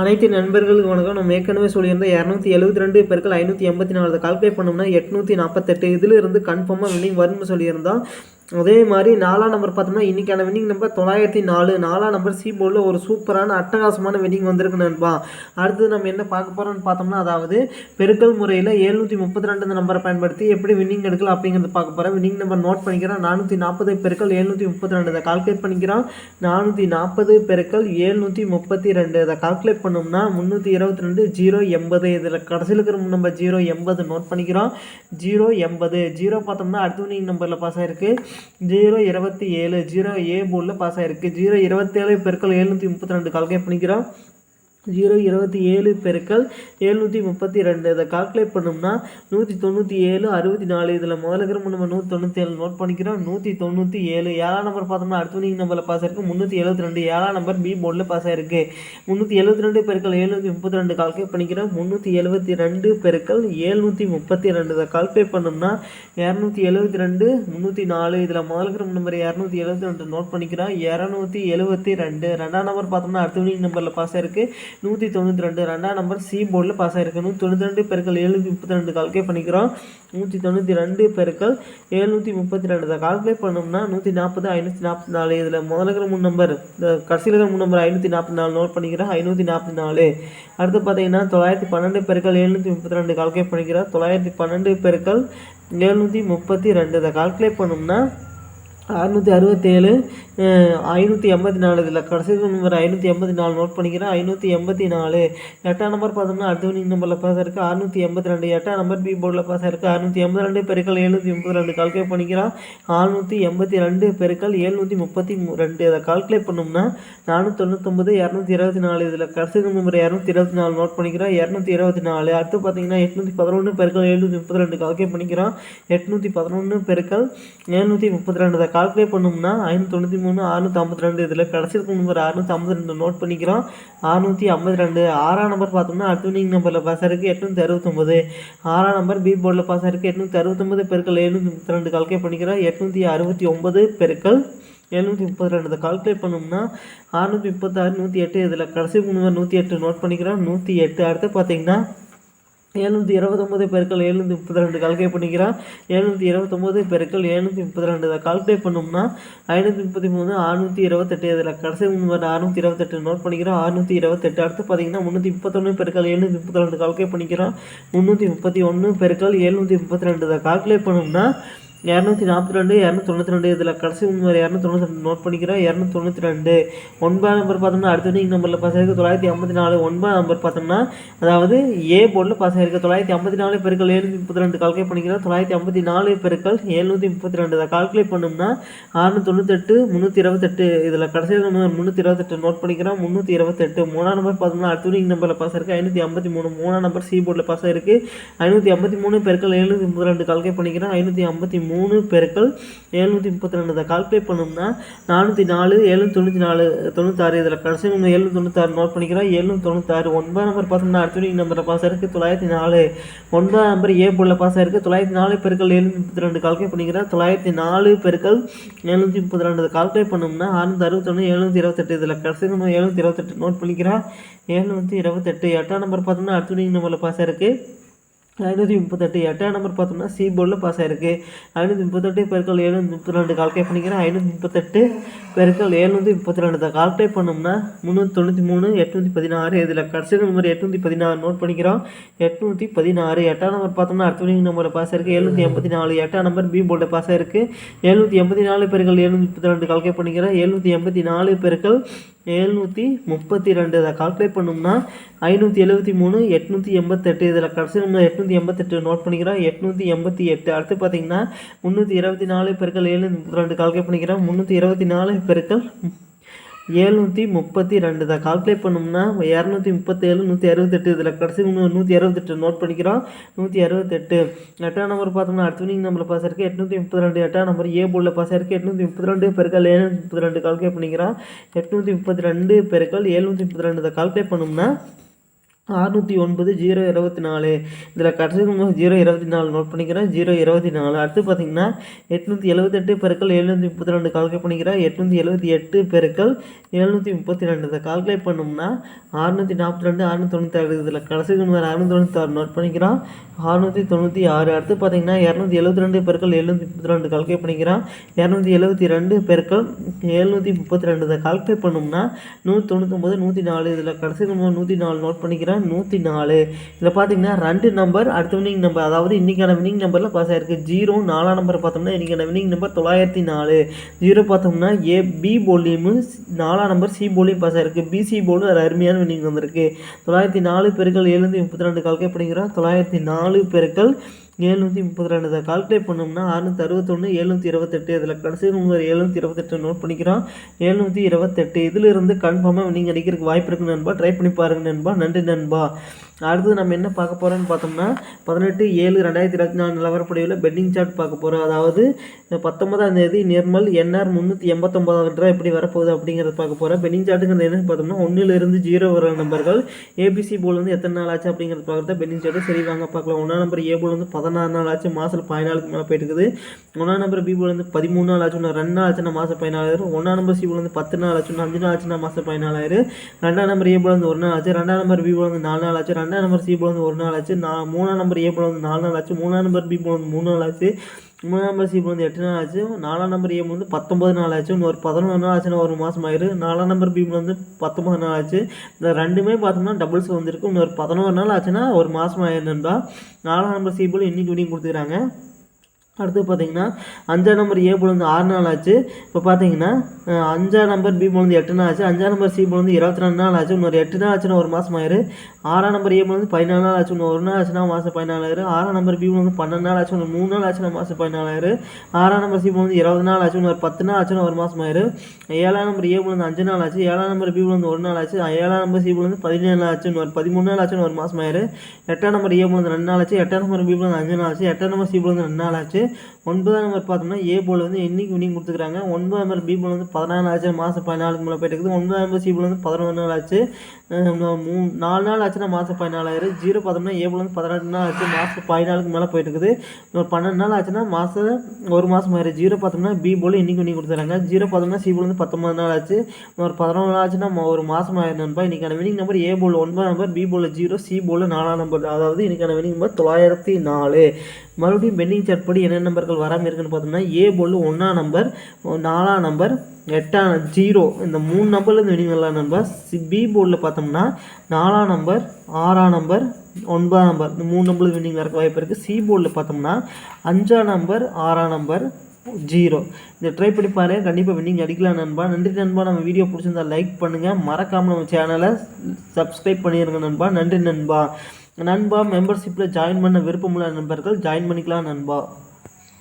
அனைத்து நண்பர்களுக்கு வணக்கம். நம்ம ஏற்கனவே சொல்லியிருந்தோம் இரநூத்தி எழுபத்தி ரெண்டு பேருக்கு ஐநூற்றி எண்பத்தி நாலு. கால்குலேட் பண்ணோம்னா எட்நூற்றி நாற்பத்தெட்டு இதில் இருந்து கன்ஃபார்மாக வின்னிங் வரும்னு சொல்லியிருந்தோம். அதே மாதிரி நாலாம் நம்பர் பார்த்தோம்னா இன்றைக்கான வின்னிங் நம்பர் தொள்ளாயிரத்தி நாலு. நாலாம் நம்பர் சி போர்டில் ஒரு சூப்பரான அட்டகாசமான வின்னிங் வந்திருக்கு நண்பா. அடுத்து நம்ம என்ன பார்க்க போகிறோம்னு பார்த்தோம்னா அதாவது பெருக்கல் முறையில் எழுநூற்றி முப்பத்தி ரெண்டு நம்பரை பயன்படுத்தி எப்படி வின்னிங் எடுக்கலாம் அப்படிங்கிறது பார்க்க போகிறேன் வின்னிங் நம்பர் நோட் பண்ணிக்கிறோம். நானூற்றி நாற்பது பெருக்கள் எழுநூற்றி முப்பத்தி ரெண்டு இதை கால்குலேட் பண்ணிக்கிறோம். நானூற்றி நாற்பது பெருக்கள் எழுநூற்றி முப்பத்தி ரெண்டு இதை கால்குலேட் பண்ணோம்னா முந்நூற்றி இருபத்தி ரெண்டு ஜீரோ எண்பது. இதில் கடைசியில் இருக்கிற நம்பர் ஜீரோ எண்பது நோட் பண்ணிக்கிறோம். ஜீரோ எண்பது. ஜீரோ பார்த்தோம்னா அடுத்த வின்னிங் நம்பரில் பாஸ் ஆயிருக்கு. ஜீரோ இருபத்தி ஏழு ஜீரோ ஏ போர்டில் பாஸ் ஆயிருக்கு. ஜீரோ இருபத்தேழு பெருக்கள் எழுநூற்றி முப்பத்தி ரெண்டு. கால்குலேட் பண்ணிக்கிறோம். ஜீரோ இருபத்தி ஏழு பெருக்கள் எழுநூற்றி முப்பத்தி ரெண்டு. இதை கால்குலேட் பண்ணோம்னா நூற்றி தொண்ணூற்றி ஏழு அறுபத்தி நாலு. இதில் முதல்ல இருக்கிற நம்ம நூற்றி தொண்ணூற்றி ஏழு நோட் பண்ணிக்கிறோம். நூற்றி தொண்ணூற்றி ஏழு. ஏழாம் நம்பர் பார்த்தோம்னா அடுத்த நீங்கள் நம்பரில் பாஸ் ஆயிருக்கு. முந்நூற்றி எழுபத்தி ரெண்டு. ஏழாம் நம்பர் பி போர்டில் பாஸ் ஆயிருக்கு. முந்நூற்றி எழுபத்தி ரெண்டு பெருக்கள் எழுநூற்றி முப்பத்தி ரெண்டு கால்குலேட் பண்ணிக்கிறோம். முந்நூற்றி எழுபத்தி ரெண்டு பெருக்கள் எழுநூற்றி முப்பத்தி ரெண்டு. இதை கால்குலேட் பண்ணோம்னா இரநூத்தி எழுபத்தி ரெண்டு முந்நூற்றி நாலு. இதில் முதல்ல இருக்கிற நம்பர் இரநூத்தி எழுபத்தி ரெண்டு நோட் பண்ணிக்கிறோம். இரநூத்தி எழுபத்தி ரெண்டு. ரெண்டாம் நம்பர் பார்த்தோம்னா அடுத்த வினிங் நம்பரில் பாஸ் ஆயிருக்கு. நூற்றி தொண்ணூற்றி ரெண்டு. ரெண்டாம் நம்பர் சி போர்டில் பாஸ் ஆகிருக்கு நூற்றி தொண்ணூற்றி ரெண்டு பெருக்கள் எழுநூற்றி முப்பத்தி ரெண்டு. கால்குலேட் பண்ணிக்கிறோம். நூற்றி தொண்ணூற்றி ரெண்டு பெருக்கள் எழுநூற்றி முப்பத்தி ரெண்டு. இதை கால்குலேட் பண்ணோம்னா நூற்றி நாற்பது ஐநூற்றி நாற்பத்தி நாலு. இதில் முதல்ல இருக்கிற மூணு நம்பர் இந்த கடைசியில் இருக்கிற மூணு நம்பர் ஐநூற்றி நாற்பத்தி நாலு நோட் பண்ணிக்கிறோம் ஐநூற்றி நாற்பத்தி நாலு. அடுத்து பார்த்தீங்கன்னா தொள்ளாயிரத்தி பன்னெண்டு பெருக்கள் எழுநூற்றி முப்பத்தி ரெண்டு. கால்குலேட் பண்ணிக்கிறோம் தொள்ளாயிரத்தி பன்னெண்டு பெருக்கள் எழுநூற்றி முப்பத்தி ரெண்டு. இதை கால்குலேட் பண்ணோம்னா அறுநூற்றி அறுபத்தேழு ஐநூற்றி எண்பத்தி நாலு இதில் கடைசி நம்பர் ஐநூற்றி எண்பத்தி நாலு நோட் பண்ணிக்கிறேன். ஐநூற்றி எண்பத்தி நாலு. எட்டாம் நம்பர் பார்த்தோம்னா அடுத்த நம்பரில் பாஸ் ஆயிருக்கு. அறுநூற்றி எண்பத்தி ரெண்டு. எட்டாம் நம்பர் பி போர்டில் பாஸ் ஆயிருக்கு. அறுநூற்றி எண்பத்தி ரெண்டு பெருக்கள் எழுநூற்றி முப்பத்தி ரெண்டு. கால்குலேட் பண்ணிக்கிறான் அறுநூற்றி எண்பத்தி ரெண்டு பெருக்கள் எழுநூற்றி முப்பத்தி ரெண்டு. அதை கால்குலேட் பண்ணோம்னா நானூற்றி தொண்ணூத்தொம்பது இரநூத்தி இருபத்தி நாலு இதில் கடைசி நம்பர் இரநூத்தி இருபத்தி நாலு நோட் பண்ணிக்கிறோம். இரநூத்தி இருபத்தி நாலு. அடுத்து பார்த்தீங்கன்னா எட்நூற்றி பதினொன்று பெருக்கள் எழுநூற்றி முப்பத்தி ரெண்டு கால்குலேட் பண்ணிக்கிறோம். எட்நூற்றி பதினொன்று பெருக்கள் எழுநூற்றி முப்பத்தி ரெண்டு. கால்குலேட் பண்ணோம்னா ஐநூற்றி தொண்ணூற்றி மூணு அறுநூற்றி ஐம்பத்தி ரெண்டு இதில் கடைசி இருக்கும் நம்பர் அறுநூற்றி ஐம்பத்தி ரெண்டு நோட் பண்ணிக்கிறோம். அறுநூற்றி ஐம்பத்தி ரெண்டு ஆறாம் நம்பர் பார்த்தோம்னா அடுத்த வினிங் நம்பரில் பாஸ் ஆயிருக்கு எட்நூற்றி அறுபத்தொம்பது ஆறாம் நம்பர் பி போர்டில் பாஸ் ஆயிருக்கு எட்நூற்றி அறுபத்தொம்பது பெருக்கள் எழுநூற்றி முப்பத்தி ரெண்டு கால்குலேட் பண்ணிக்கிறோம். எட்நூற்றி அறுபத்தி ஒம்பது பெருக்கள் எழுநூற்றி முப்பத்தி ரெண்டு கால்குலேட் பண்ணோம்னா அறுநூற்றி முப்பத்தாறு நூற்றி எட்டு இதில் கடைசி மூணு நூற்றி எட்டு நோட் பண்ணிக்கிறோம். நூற்றி எட்டு. அடுத்து பார்த்தீங்கன்னா எழுநூற்றி இருபத்தொம்போது பெருக்கள் எழுநூற்றி முப்பத்தி ரெண்டு கால்குலேட் பண்ணிக்கிறான் எழுநூற்றி இருபத்தொம்போது பெருக்கள் எழுநூற்றி முப்பத்தி ரெண்டு இதை கால்குலேட் பண்ணோம்னா ஐநூற்றி முப்பத்தி மூணு அறுநூற்றி இருபத்தெட்டு இதில் கடைசி மூணு அறுநூற்றி இருபத்தெட்டு நோட் பண்ணிக்கிறோம் அறுநூற்றி இருபத்தெட்டு அடுத்து பார்த்தீங்கன்னா முந்நூற்றி முப்பத்தொன்று பெருக்கள் எழுநூற்றி முப்பத்தி ரெண்டு கால்குலேட் பண்ணிக்கிறோம் முந்நூற்றி முப்பத்தி ஒன்று பெருக்கள் எழுநூற்றி முப்பத்தி ரெண்டு இதை கால்குலேட் பண்ணோம்னா இரநூத்தி நாற்பத்தி ரெண்டு இரநூத்தி தொண்ணூற்றி ரெண்டு இதில் கடைசி நம்பர் இரநூத்தி தொண்ணூற்றி ரெண்டு நோட் பண்ணிக்கிறோம் இரநூத்தி தொண்ணூற்றி ரெண்டு. ஒன்பதாம் நம்பர் பார்த்தோம்னா அடுத்த வினிங் நம்பரில் பாஸ் ஆயிருக்கு தொள்ளாயிரத்தி ஐம்பத்தி நாலு. ஒன்பதாம் நம்பர் பார்த்தோம்னா அதாவது ஏ போர்டில் பாஸ் ஆயிருக்கு. தொள்ளாயிரத்தி ஐம்பத்தி நாலு பெருக்கள் எழுநூற்றி முப்பத்தி ரெண்டு கால்குலேட் பண்ணிக்கிறோம் தொள்ளாயிரத்தி ஐம்பத்தி நாலு பெருக்கள் எழுநூற்றி முப்பத்தி ரெண்டு. அதை கால்குலேட் பண்ணோம்னா அறுநூற்றி தொண்ணூத்தெட்டு முந்நூற்றி இருபத்தெட்டு இதில் கடைசியில் நம்பர் முந்நூற்றி இருபத்தெட்டு நோட் பண்ணிக்கிறோம். முந்நூற்றி இருபத்தெட்டு மூணாம் நம்பர் பார்த்தோம்னா அடுத்த வினிங் நம்பரில் பாஸ் ஆயிருக்கு. ஐநூற்றி ஐம்பத்தி மூணு. மூணாம் நம்பர் சி போர்டில் பாஸ் ஆயிருக்கு. ஐநூற்றி ஐம்பத்தி மூணு பெருக்கள் எழுநூற்றி முப்பத்தி ரெண்டு கால்குலேட் பண்ணிக்கிறோம் ஐநூற்றி ஐம்பத்தி மூணு மூணு பெருக்கள் எழுநூற்றி முப்பத்தி ரெண்டு இதை கால்குலேட் பண்ணோம்னா நானூற்றி நாலு எழுநூற்றி தொண்ணூற்றி நாலு தொண்ணூத்தாறு. இதில் கடைசி நம்ம எழுநூற்றி தொண்ணூத்தாறு நோட் பண்ணிக்கிறோம். எழுநூற்றி தொண்ணூத்தாறு ஒன்பதாம் நம்பர் பார்த்தோம்னா அடுத்த நம்பரில் பாஸ் இருக்குது தொள்ளாயிரத்தி நாலு. ஒன்பதாம் நம்பர் ஏ போர்டில் பாஸ் ஆயிருக்கு. தொள்ளாயிரத்தி நாலு பெருக்கள் எழுநூற்றி முப்பத்தி ரெண்டு கால்குலேட் பண்ணிக்கிறோம். தொள்ளாயிரத்தி நாலு பெருக்கள் எழுநூற்றி முப்பத்தி ரெண்டு கால்குலேட் பண்ணோம்னா அறுநூற்றி அறுபத்தொன்று எழுநூற்றி இருபத்தெட்டு. இதில் கடைசி நம்ம எழுநூற்றி இருபத்தெட்டு நோட் பண்ணிக்கிறோம். எழுநூற்றி இருபத்தெட்டு. எட்டாம் நம்பர் பார்த்தோம்னா அடுத்த நம்பரில் பாஸ் இருக்குது ஐநூற்றி முப்பத்தெட்டு. எட்டாம் நம்பர் பார்த்தோம்னா சி போர்டில் பாஸ் ஆயிருக்கு. ஐநூற்றி முப்பத்தெட்டு பெருக்கள் ஏழுநூற்றி முப்பத்தி ரெண்டு கால்குலேட் பண்ணிக்கிறேன். ஐநூற்றி முப்பத்தெட்டு பெருக்கள் எழுநூற்றி முப்பத்தி ரெண்டு கால்குலேட் பண்ணோம்னா முந்நூற்றி தொண்ணூற்றி மூணு எட்நூற்றி பதினாறு. இதில் கடைசி நம்பர் எட்நூற்றி பதினாறு நோட் பண்ணிக்கிறோம். எட்நூற்றி பதினாறு. எட்டாம் நம்பர் பார்த்தோம்னா அடுத்த வினிங் நம்பரில் பாஸ் ஆயிருக்கு. எழுநூற்றி எண்பத்தி நாலு. எட்டாம் நம்பர் பி போர்டில் பாஸ் ஆயிருக்கு. எழுநூற்றி எண்பத்தி நாலு பெருக்கள் எழுநூற்றி முப்பத்தி ரெண்டு கால்குலேட் பண்ணிக்கிறேன். எழுநூற்றி எண்பத்தி நாலு பெருக்கள் எழுநூற்றி முப்பத்தி ரெண்டு இதை கால்குலேட் பண்ணோம்னா ஐநூற்றி எழுபத்தி மூணு எட்நூற்றி எண்பத்தெட்டு. இதில் கடைசி நம்ம எட்நூற்றி எண்பத்தெட்டு நோட் பண்ணிக்கிறோம். எட்நூற்றி எண்பத்தி எட்டு. அடுத்து பார்த்தீங்கன்னா முந்நூற்றி இருபத்தி நாலு பெருக்கள் எழுநூற்றி முப்பத்தி ரெண்டு கால்குலேட் பண்ணிக்கிறோம். முந்நூற்றி இருபத்தி நாலு பெருக்கள் ஏழ்நூற்றி முப்பத்தி ரெண்டு தான் கால்குலேட் பண்ணோம்னா இரநூத்தி முப்பத்தேழு நூற்றி அறுபத்தெட்டு இதில் கடைசி நூற்றி அறுபத்தெட்டு நோட் பண்ணிக்கிறோம். நூற்றி அறுபத்தெட்டு. எட்டாம் நம்பர் பார்த்தோம்னா அடுத்த வினிங் நம்பரில் பாஸ் ஆயிருக்கு. எட்நூற்றி முப்பத்தி ரெண்டு. எட்டாம் நம்பர் ஏ போர்டில் பாஸ் ஆயிருக்கு. எட்நூற்றி முப்பத்தி ரெண்டு பெருக்கள் எழுநூற்றி முப்பத்தி ரெண்டு கால்குலேட் பண்ணிக்கிறோம். எட்நூற்றி முப்பத்தி ரெண்டு பெருக்கள் ஏழ்நூற்றி முப்பத்தி ரெண்டு இதை கால்குலேட் பண்ணோம்னா அறுநூற்றி ஒன்பது ஜீரோ இருபத்தி நாலு. இதில் கடைசி ஜீரோ இருபத்தி நாலு நோட் பண்ணிக்கிறேன். ஜீரோ இருபத்தி நாலு. அடுத்து பார்த்தீங்கன்னா எட்நூற்றி எழுபத்தெட்டு பெருக்கள் எழுநூற்றி முப்பத்தி ரெண்டு கால்குலேட் பண்ணிக்கிறேன். எட்நூற்றி எழுபத்தி எட்டு பெருக்கள் எழுநூற்றி முப்பத்தி ரெண்டு. இதை கால்குலேட் பண்ணோம்னா அறுநூற்றி நாற்பத்தி ரெண்டு அறுநூற்றி தொண்ணூற்றி இதில் கடைசி நம்பர் அறுநூற்றி தொண்ணூற்றி நோட் பண்ணிக்கிறோம். அறுநூற்றி தொண்ணூற்றி ஆறு. அடுத்து பார்த்தீங்கன்னா இரநூத்தி எழுபத்தி ரெண்டு பெருக்கள் எழுநூற்றி முப்பத்தி ரெண்டு கால்குலேட் பண்ணிக்கிறோம். இரநூத்தி எழுபத்தி ரெண்டு பெருக்கள் எழுநூற்றி முப்பத்தி ரெண்டு. இதை கால்குலேட் பண்ணோம்னா நூற்றி தொண்ணூத்தொம்பது நூற்றி நாலு. இதில் கடைசி நூற்றி நாலு நோட் பண்ணிக்கிறேன். நூற்றி நாலு. இதில் பார்த்தீங்கன்னா ரெண்டு நம்பர் அடுத்த வினிங் நம்பர் அதாவது இன்றைக்கான வினிங் நம்பரில் பாஸ் ஆயிருக்கு. ஜீரோ நாலாம் நம்பர் பார்த்தோம்னா இன்றைக்கான வினிங் நம்பர் தொள்ளாயிரத்தி நாலு. ஜீரோ பார்த்தோம்னா ஏ பி போலியும் நாலாம் நம்பர் சி போலியும் பாஸ் ஆயிருக்கு. பிசி போலும் ஒரு அருமையான வினிங் வந்திருக்கு. தொள்ளாயிரத்தி நாலு பெருக்கள் எழுநூற்றி முப்பத்தி ரெண்டு கால்குலேட் பண்ணிக்கிறோம் தொள்ளாயிரத்தி நாலு பெருக்கள் ஏழ்நூற்றி முப்பத்தி ரெண்டு. இதை கால்குலேட் பண்ணோம்னா அறுநூற்றி அறுபத்தொன்று எழுநூற்றி இருபத்தெட்டு. இதில் கடைசி நம்பர் எழுநூற்றி இருபத்தெட்டு நோட் பண்ணிக்கிறோம். எழுநூற்றி இருபத்தெட்டு. இதிலிருந்து கன்ஃபார்மாக நீங்கள் அடிக்கிறதுக்கு வாய்ப்பு இருக்குது நண்பா. ட்ரை பண்ணி பாருங்க நண்பா. நன்றி நண்பா. அடுத்தது நம்ம என்ன பார்க்க போகிறோம்னு பார்த்தோம்னா பதினெட்டு ஏழு ரெண்டாயிரத்தி இருபத்தி நாலு நிலவரப்படியில் பெட்டிங் சார்ட் பார்க்க போகிறோம் அதாவது பத்தொன்பதாம் தேதி நிர்மல் என்ஆர் முந்நூற்றி எண்பத்தொம்பதாவது ரூபா எப்படி வரப்போகுது அப்படிங்கிறத பார்க்க போகிறோம் பெட்டிங் சார்ட்டுங்கிறது என்னன்னு பார்த்தோம்னா ஒன்றிலிருந்து ஜீரோ வர நம்பர்கள். ஏபிசி போல் வந்து எத்தனை நாள் ஆச்சு அப்படிங்கிறத பார்க்குறத பெட்டிங் சார்ட்டு சரி வாங்க பார்க்கலாம். ஒன்றாம் நம்பர் ஏ போல் வந்து பதினாறு நாள் ஆச்சு மாதம் பதினாலுக்கு மேலே போயிட்டு இருக்குது. ஒன்றாம் நம்பர் பி போல் வந்து பதிமூணு நாள் ஆச்சு ஒன்று ரெண்டு நாள் ஆச்சுன்னா மாதம் பதினாலாயிரம் ஒன்றாம் நம்பர் சி போல் வந்து பத்து நாள் ஆச்சு ஒன்று அஞ்சு நாள் ஆச்சுன்னா மாதம் பதினாலாயிரம் ரெண்டாம் நம்பர் ஏ போல் வந்து ஒரு நாள் ஆச்சு. ரெண்டாம் நம்பர் பி போல் வந்து நாலு நாள் ஆச்சு ரெண்டாம் நம்பர் சி போல் வந்து ஒரு நாள் ஆச்சு. நான் மூணாம் நம்பர் ஏ போல் வந்து நாலு நாள் ஆச்சு. மூணாம் நம்பர் பி போல் வந்து மூணு நாள் ஆச்சு. மூணாம் நம்பர் சி வந்து எட்டு நாள் ஆச்சு. நாலாம் நம்பர் ஏ வந்து பத்தொம்பது நாள் ஆச்சு. இன்னும் ஒரு பதினொன்று நாள் ஆச்சுன்னா ஒரு மாதம் ஆயிரு. நாலாம் நம்பர் பி வந்து பத்தொம்பது நாள் ஆச்சு. இந்த ரெண்டுமே பார்த்தோம்னா டபுள்ஸ் வந்திருக்கு. இன்னொரு பதினோரு நாள் ஆச்சுன்னா ஒரு மாதம் ஆயிருந்தா நாலாம் நம்பர் சி போல் இன்றைக்கி வினிங் கொடுத்துக்கிறாங்க. அடுத்து பார்த்தீங்கன்னா அஞ்சாம் நம்பர் ஏ பொழுது வந்து ஆறு நாள் ஆச்சு இப்போ பார்த்தீங்கன்னா அஞ்சாம் நம்பர் பி பொழுது வந்து எட்டு நாள் ஆச்சு அஞ்சாம் நம்பர் சி பொழுது வந்து இருபத்தி ரெண்டு நாள் ஆச்சு இன்னொரு எட்டு நாள் ஆச்சுன்னா ஒரு மாதம் ஆயிரு ஆறாம் நம்பர் ஏ பொழுது வந்து பதினாலு நாள் ஆச்சு இன்னும் ஒரு நாள் ஆச்சுன்னா மாதம் பதினாலாயிரம் ஆறாம் நம்பர் பி பொழுது வந்து பன்னெண்டு நாள் ஆச்சு இன்னும் மூணு நாள் ஆச்சுன்னா மாதம் பதினாலாயிரம் ஆறாம் நம்பர் சி பொழுது வந்து இருபது நாள் ஆச்சு இன்னொரு பத்து நாள் ஆச்சுன்னா ஒரு மாதம் ஆயிரு ஏழாம் நம்பர் ஏ பொழுது வந்து அஞ்சு நாள் ஆச்சு ஏழாம் நம்பர் பி பொழுது வந்து ஒரு நாள் ஆச்சு ஏழாம் நம்பர் சி பொழுது வந்து பதினேழு நாள் ஆச்சு இன்னொரு பதிமூணு நாள் ஆச்சுன்னு ஒரு மாதம் ஆயிரு எட்டாம் நம்பர் ஏ பொழுது வந்து ரெண்டு நாள் ஆச்சு எட்டாம் நம்பர் பி பொழுது வந்து அஞ்சு நாள் ஆச்சு எட்டாம் நம்பர் சி பொழுது வந்து ரெண்டு நாள் ஆச்சு ஒன்பதாம் நம்பர் பார்த்தோம்னா ஏ போல் வந்து என்றைக்கு வினிங் கொடுத்துக்கிறாங்க ஒன்பதாம் நம்பர் பி போல் வந்து பதினாலு ஆச்சு மாதம் பதினாலுக்கு மேலே போயிட்டு இருக்குது. ஒன்பதாம் நம்பர் சி போல் வந்து பதினொன்று நாள் ஆச்சு. மூணு நாலு நாள் ஆச்சுன்னா மாதம் பதினாலாயிரம். ஜீரோ பார்த்தோம்னா ஏ போல் வந்து பதினெட்டு நாள் ஆச்சு மாதம் பதினாலுக்கு மேலே போயிட்டு இருக்குது. ஒரு பன்னெண்டு நாள் ஆச்சுன்னா மாதம் ஒரு மாதம் ஆயிரம். ஜீரோ பார்த்தோம்னா பி போல் இன்னைக்கு வினிங் கொடுத்துறாங்க ஜீரோ பார்த்தோம்னா சி போல் வந்து பத்தொம்பது நாள் ஆச்சு. ஒரு பதினொன்று நாள் ஆச்சுன்னா ஒரு மாதம் ஆயிரம் நண்பா. இன்றைக்கான வினிங் நம்பர் ஏ போல் ஒன்பதாம் number B ball zero C ball நாலாம் நம்பர் அதாவது இன்றைக்கான வினிங் நம்பர் தொள்ளாயிரத்தி நாலு. மறுபடியும் பெண்டிங் சார்ட் படி என்ன நம்பர்கள் வராமல் இருக்குன்னு பார்த்தோம்னா ஏ போல் ஒன்றாம் நம்பர் நாலாம் நம்பர் எட்டாம் ஜீரோ இந்த மூணு நம்பர்லேருந்து வினிங்கலாம் நம்பர் சி பி போர்டில் பார்த்தோம்னா நாலாம் நம்பர் ஆறாம் நம்பர் ஒன்பதாம் நம்பர். இந்த மூணு நம்பர் வின்னிங் வரக்கு வாய்ப்பு இருக்குது சி போர்டில் பார்த்தோம்னா அஞ்சாம் நம்பர் ஆறாம் நம்பர் ஜீரோ இதை ட்ரை பண்ணி பாருங்கள் கண்டிப்பாக வின்னிங் அடிக்கலாம் நண்பா. நன்றி நண்பா. நம்ம வீடியோ பிடிச்சிருந்தா லைக் பண்ணுங்கள் மறக்காமல் நம்ம சேனலை சப்ஸ்கிரைப் பண்ணிடுங்க நண்பா. நன்றி நண்பா. நண்பா மெம்பர்ஷிப்பில் ஜாயின் பண்ண விருப்பமுள்ள நண்பர்கள் ஜாயின் பண்ணிக்கலாம் நண்பா.